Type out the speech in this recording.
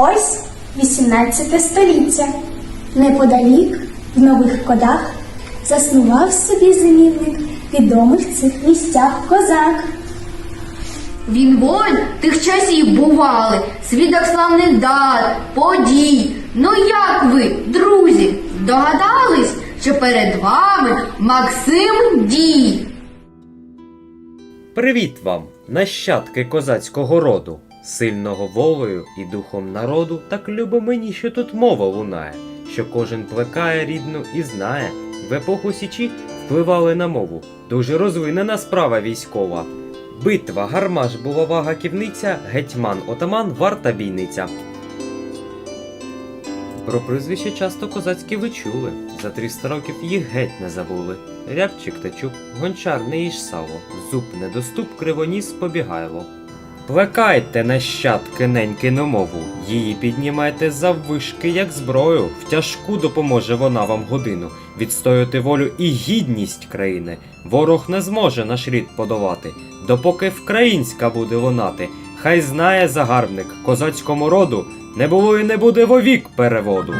Ось 18 століття. Неподалік, в нових кодах, заснував собі зимівник відомих в цих місцях козак. Він воль тих часів бували, свідок славних дат, подій. Ну як ви, друзі, догадались, що перед вами Максим Дій? Привіт вам, нащадки козацького роду, сильного волею і духом народу, так любо мені, що тут мова лунає, що кожен плекає рідну і знає. В епоху Січі впливали на мову, дуже розвинена справа військова. Битва, гармаш, булава, ківниця, гетьман, отаман, варта бійниця. Про прізвище часто козацькі ви чули. За 300 років їх геть не забули. Рябчик та чуб, гончар не їж сало, зуб недоступ, кривоніс побігайло. Плекайте нащадки неньки на мову, її піднімайте заввишки, як зброю. В тяжку допоможе вона вам годину. Відстояти волю і гідність країни. Ворог не зможе наш рід подолати, допоки вкраїнська буде лунати. Хай знає загарбник козацькому роду, не було і не буде вовік переводу.